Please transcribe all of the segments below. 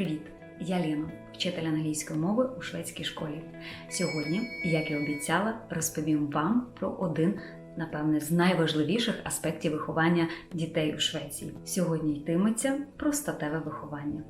Привіт! Я Ліна, вчитель англійської мови у шведській школі. Сьогодні, як і обіцяла, розповім вам про один, напевне, з найважливіших аспектів виховання дітей у Швеції. Сьогодні йтиметься про статеве виховання.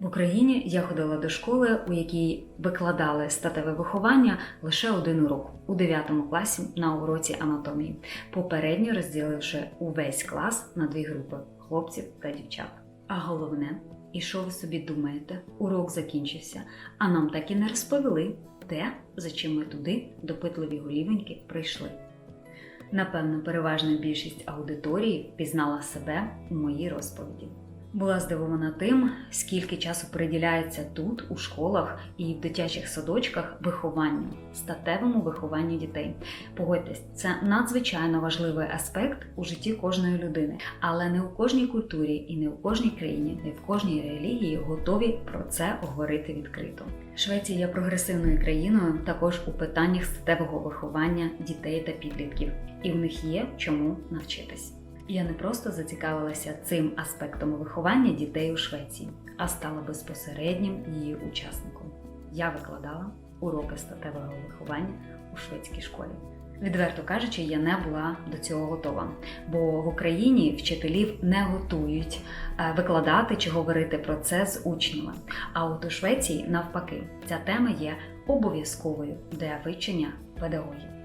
В Україні я ходила до школи, у якій викладали статеве виховання лише один урок у 9 класі на уроці анатомії, попередньо розділивши увесь клас на дві групи хлопців та дівчат. А головне, і що ви собі думаєте? Урок закінчився, а нам так і не розповіли те, за чим ми туди, допитливі голівеньки, прийшли. Напевно, переважна більшість аудиторії пізнала себе у моїй розповіді. Була здивована тим, скільки часу приділяється тут, у школах і в дитячих садочках вихованню, статевому вихованню дітей. Погодьтесь, це надзвичайно важливий аспект у житті кожної людини, але не у кожній культурі і не у кожній країні, не в кожній релігії готові про це говорити відкрито. Швеція є прогресивною країною також у питаннях статевого виховання дітей та підлітків, і в них є чому навчитись. Я не просто зацікавилася цим аспектом виховання дітей у Швеції, а стала безпосереднім її учасником. Я викладала уроки статевого виховання у шведській школі. Відверто кажучи, я не була до цього готова, бо в Україні вчителів не готують е, викладати чи говорити про це з учнями. А от у Швеції, навпаки, ця тема є обов'язковою для вивчення педагогів.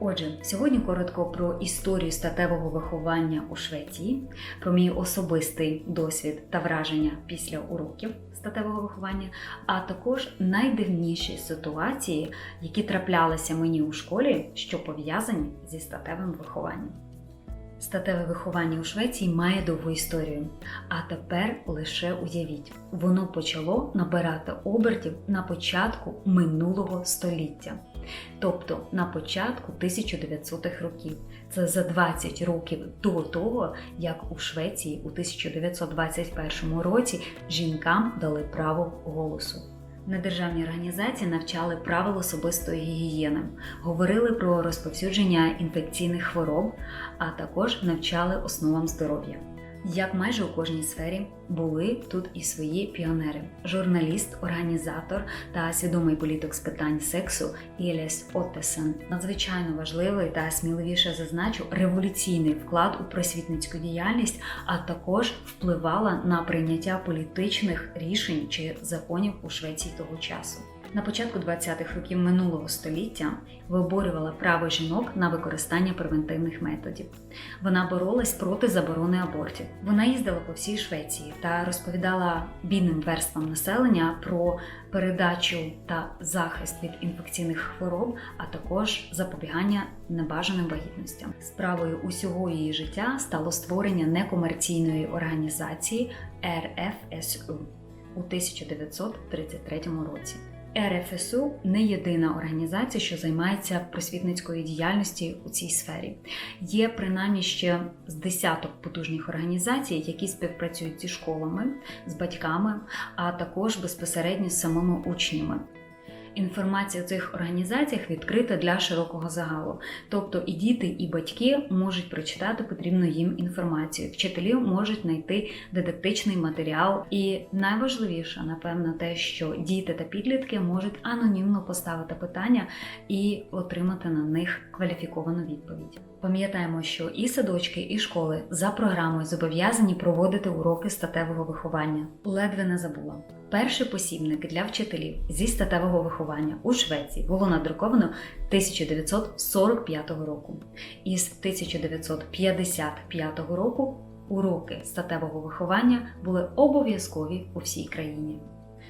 Отже, сьогодні коротко про історію статевого виховання у Швеції, про мій особистий досвід та враження після уроків статевого виховання, а також найдивніші ситуації, які траплялися мені у школі, що пов'язані зі статевим вихованням. Статеве виховання у Швеції має довгу історію. А тепер лише уявіть, воно почало набирати обертів на початку минулого століття, тобто на початку 1900-х років. Це за 20 років до того, як у Швеції у 1921 році жінкам дали право голосу. Недержавні організації навчали правил особистої гігієни, говорили про розповсюдження інфекційних хвороб, а також навчали основам здоров'я. Як майже у кожній сфері були тут і свої піонери: журналіст, організатор та свідомий політик з питань сексу Єліс Оттесен. Надзвичайно важливий та сміливіше зазначу революційний вклад у просвітницьку діяльність, а також впливала на прийняття політичних рішень чи законів у Швеції того часу. На початку 20-х років минулого століття виборювала право жінок на використання превентивних методів. Вона боролась проти заборони абортів. Вона їздила по всій Швеції та розповідала бідним верствам населення про передачу та захист від інфекційних хвороб, а також запобігання небажаним вагітностям. Справою усього її життя стало створення некомерційної організації РФСУ у 1933 році. РФСУ не єдина організація, що займається просвітницькою діяльністю у цій сфері. Є принаймні ще з десяток потужних організацій, які співпрацюють зі школами, з батьками, а також безпосередньо з самими учнями. Інформація в цих організаціях відкрита для широкого загалу. Тобто і діти, і батьки можуть прочитати потрібну їм інформацію. Вчителі можуть знайти дидактичний матеріал. І найважливіше, напевно, те, що діти та підлітки можуть анонімно поставити питання і отримати на них кваліфіковану відповідь. Пам'ятаємо, що і садочки, і школи за програмою зобов'язані проводити уроки статевого виховання. Ледве не забула. Перший посібник для вчителів зі статевого виховання у Швеції було надруковано 1945 року. Із 1955 року уроки статевого виховання були обов'язкові у всій країні.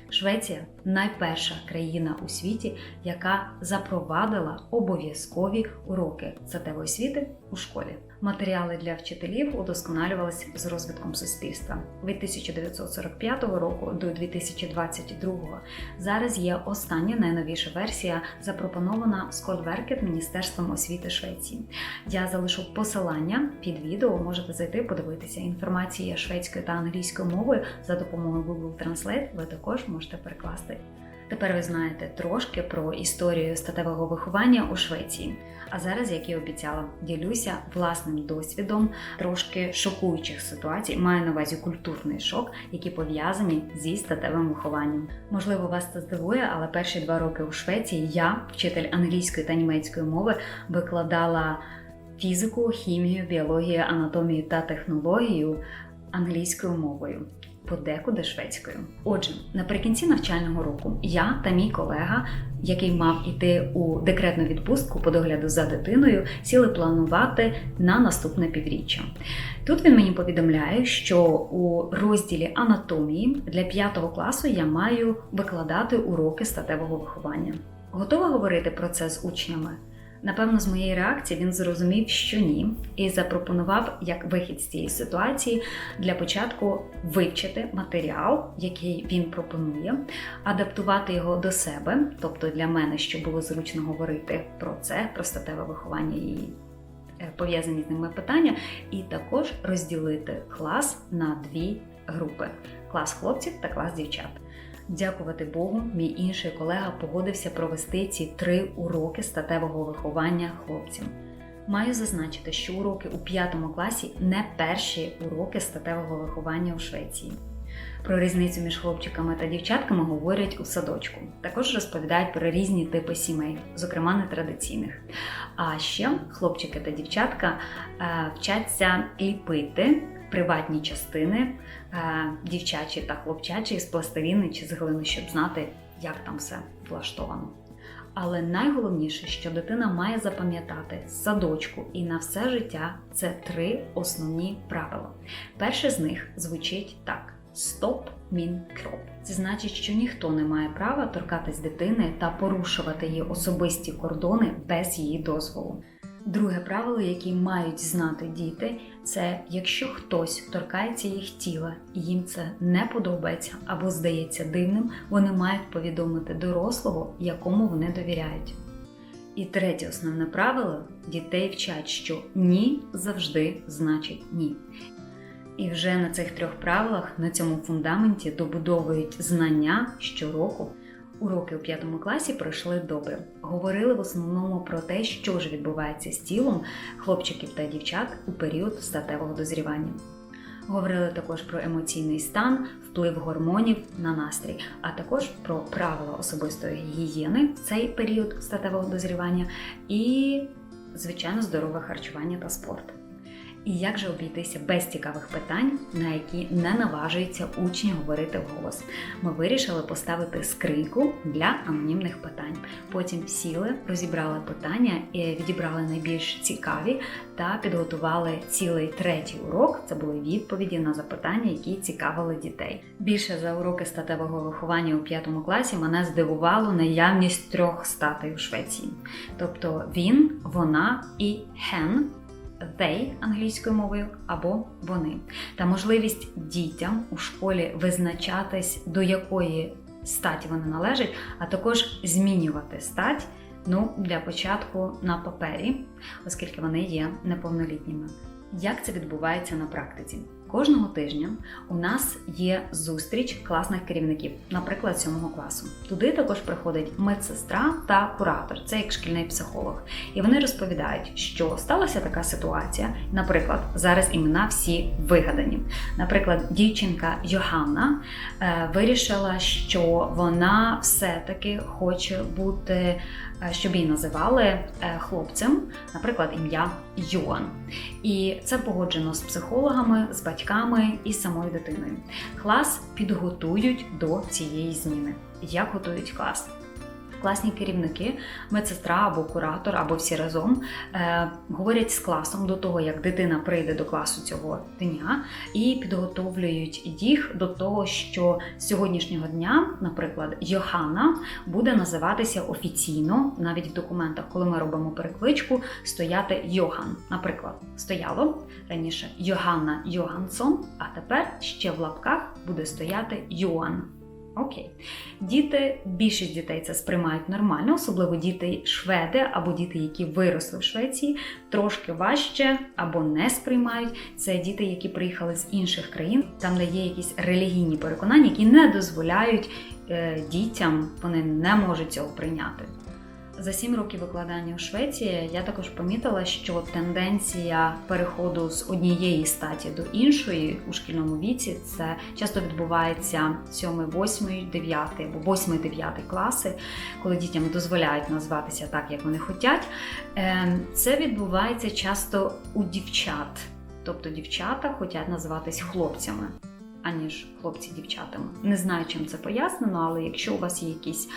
Швеція найперша країна у світі, яка запровадила обов'язкові уроки статевої освіти у школі. Матеріали для вчителів удосконалювалися з розвитком суспільства від 1945 року до 2022. Зараз є остання найновіша версія, запропонована Скольверкет Міністерством освіти Швеції. Я залишу посилання під відео. Можете зайти, подивитися. Інформація шведською та англійською мовою за допомогою Google Translate. Ви також можете перекласти. Тепер ви знаєте трошки про історію статевого виховання у Швеції. А зараз, як і обіцяла, ділюся власним досвідом трошки шокуючих ситуацій. Маю на увазі культурний шок, які пов'язані зі статевим вихованням. Можливо, вас це здивує, але перші два роки у Швеції я, вчитель англійської та німецької мови, викладала фізику, хімію, біологію, анатомію та технологію англійською мовою подекуди шведською. Отже, наприкінці навчального року я та мій колега, який мав іти у декретну відпустку по догляду за дитиною, сіли планувати на наступне півріччя. Тут він мені повідомляє, що у розділі анатомії для 5 класу я маю викладати уроки статевого виховання. Готова говорити про це з учнями? Напевно, з моєї реакції він зрозумів, що ні, і запропонував як вихід з цієї ситуації для початку вивчити матеріал, який він пропонує, адаптувати його до себе, тобто для мене, щоб було зручно говорити про це, про статеве виховання і е, пов'язані з ними питання, і також розділити клас на дві групи: клас хлопців та клас дівчат. Дякувати Богу, мій інший колега погодився провести ці три уроки статевого виховання хлопцям. Маю зазначити, що уроки у п'ятому класі не перші уроки статевого виховання у Швеції. Про різницю між хлопчиками та дівчатками говорять у садочку. Також розповідають про різні типи сімей, зокрема нетрадиційних. А ще хлопчики та дівчатка е, вчаться ліпити приватні частини е, дівчачі та хлопчачі з пластиліни чи з глини, щоб знати, як там все влаштовано. Але найголовніше, що дитина має запам'ятати садочку і на все життя це три основні правила. Перше з них звучить так: стоп, мін кроп. Це значить, що ніхто не має права торкатись дитини та порушувати її особисті кордони без її дозволу. Друге правило, яке мають знати діти, це якщо хтось торкається їх тіла і їм це не подобається або здається дивним, вони мають повідомити дорослого, якому вони довіряють. І третє основне правило дітей вчать, що ні завжди значить ні. І вже на цих трьох правилах, на цьому фундаменті добудовують знання щороку. Уроки у п'ятому класі пройшли добре. Говорили в основному про те, що ж відбувається з тілом хлопчиків та дівчат у період статевого дозрівання. Говорили також про емоційний стан, вплив гормонів на настрій, а також про правила особистої гігієни в цей період статевого дозрівання і, звичайно, здорове харчування та спорт. І як же обійтися без цікавих питань, на які не наважуються учні говорити вголос? Ми вирішили поставити скриньку для анонімних питань. Потім сіли, розібрали питання, і відібрали найбільш цікаві та підготували цілий третій урок. Це були відповіді на запитання, які цікавили дітей. Більше за уроки статевого виховання у п'ятому класі мене здивувало наявність трьох статей у Швеції, тобто він, вона і хен they англійською мовою або вони, та можливість дітям у школі визначатись, до якої статі вони належать, а також змінювати стать. Ну, для початку на папері, оскільки вони є неповнолітніми. Як це відбувається на практиці? Кожного тижня у нас є зустріч класних керівників, наприклад, сьомого класу. Туди також приходить медсестра та куратор, це як шкільний психолог. І вони розповідають, що сталася така ситуація. Наприклад, зараз імена всі вигадані. Наприклад, дівчинка Йоганна е, вирішила, що вона все-таки хоче бути, щоб її називали е, хлопцем, наприклад, ім'я Йоан. І це погоджено з психологами, з батьками і самою дитиною. Клас підготують до цієї зміни. Як готують клас? Класні керівники, медсестра або куратор, або всі разом е, говорять з класом до того, як дитина прийде до класу цього дня, і підготовлюють їх до того, що з сьогоднішнього дня, наприклад, Йоханна буде називатися офіційно, навіть в документах, коли ми робимо перекличку, стояти Йохан. Наприклад, стояло раніше Йоганна Йогансон, а тепер ще в лапках буде стояти Йоан. Окей. Діти, більшість дітей це сприймають нормально, особливо діти шведи або діти, які виросли в Швеції, трошки важче або не сприймають. Це діти, які приїхали з інших країн, там де є якісь релігійні переконання, які не дозволяють е, дітям, вони не можуть цього прийняти. За сім років викладання у Швеції я також помітила, що тенденція переходу з однієї статі до іншої у шкільному віці це часто відбувається 7, 8, 9 або 8, 9 класи, коли дітям дозволяють назватися так, як вони хочуть. Ем, Це відбувається часто у дівчат, тобто дівчата хочуть називатись хлопцями. Аніж хлопці дівчатами. Не знаю, чим це пояснено, але якщо у вас є якісь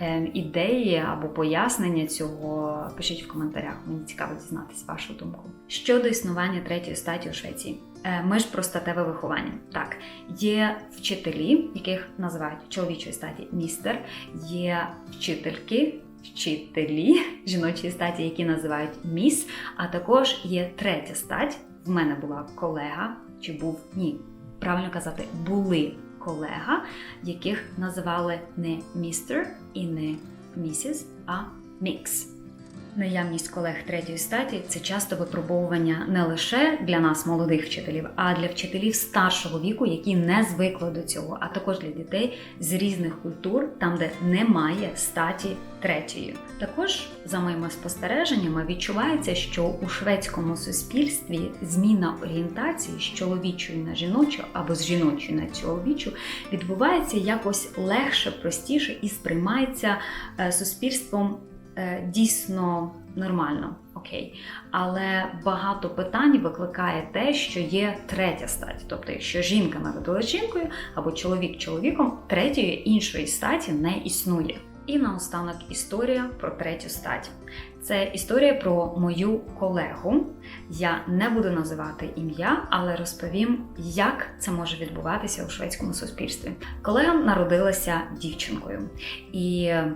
е, ідеї або пояснення цього, пишіть в коментарях. Мені цікаво дізнатися вашу думку. Щодо існування третьої статі у Швеції, Е, ми ж про статеве виховання. Так, є вчителі, яких називають чоловічої статі містер, є вчительки. Вчителі жіночої статі, які називають міс, а також є третя стать. В мене була колега, чи був ні, правильно казати, були колега, яких називали не містер і не місіс, а мікс. Наявність колег третьої статі це часто випробовування не лише для нас, молодих вчителів, а для вчителів старшого віку, які не звикли до цього, а також для дітей з різних культур, там де немає статі третьої. Також, за моїми спостереженнями, відчувається, що у шведському суспільстві зміна орієнтації з чоловічої на жіночу або з жіночої на чоловічу відбувається якось легше, простіше і сприймається е, суспільством дійсно нормально, окей. Але багато питань викликає те, що є третя стать. Тобто, якщо жінка народила жінкою або чоловік чоловіком, третьої іншої статі не існує. І наостанок історія про третю стать. Це історія про мою колегу. Я не буду називати ім'я, але розповім, як це може відбуватися у шведському суспільстві. Колега народилася дівчинкою і е,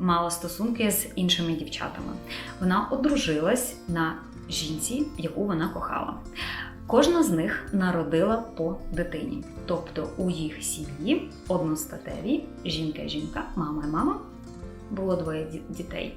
мала стосунки з іншими дівчатами. Вона одружилась на жінці, яку вона кохала. Кожна з них народила по дитині. Тобто у їх сім'ї одностатеві жінка і Було двоє дітей.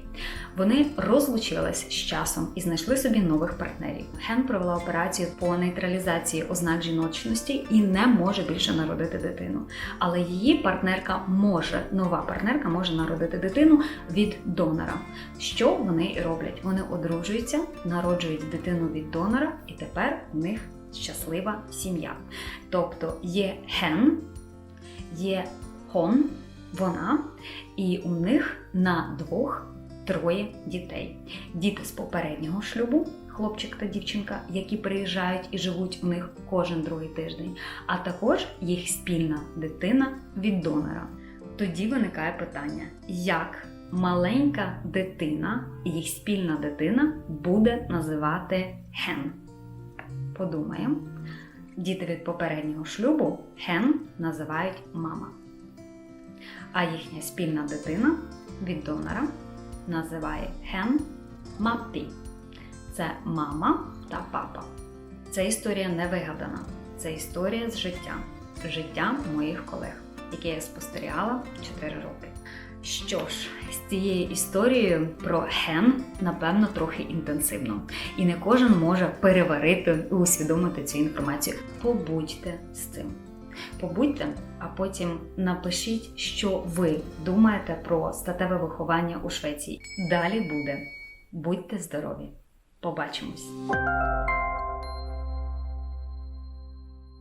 Вони розлучились з часом і знайшли собі нових партнерів. Ген провела операцію по нейтралізації ознак жіночності і не може більше народити дитину. Але її партнерка може, нова партнерка може народити дитину від донора. Що вони і роблять? Вони одружуються, народжують дитину від донора, і тепер у них щаслива сім'я. Тобто є ген, є хон, вона, і у них на двох троє дітей. Діти з попереднього шлюбу, хлопчик та дівчинка, які приїжджають і живуть у них кожен другий тиждень, а також їх спільна дитина від донора. Тоді виникає питання, як маленька дитина, їх спільна дитина буде називати ген. Подумаємо. Діти від попереднього шлюбу ген називають мама. А їхня спільна дитина від донора називає ген маппі. Це мама та папа. Це історія не вигадана. Це історія з життя. Життя моїх колег, яке я спостерігала 4 роки. Що ж, з цією історією про ген, напевно, трохи інтенсивно. І не кожен може переварити і усвідомити цю інформацію. Побудьте з цим. Побудьте, а потім напишіть, що ви думаєте про статеве виховання у Швеції. Далі буде. Будьте здорові! Побачимось!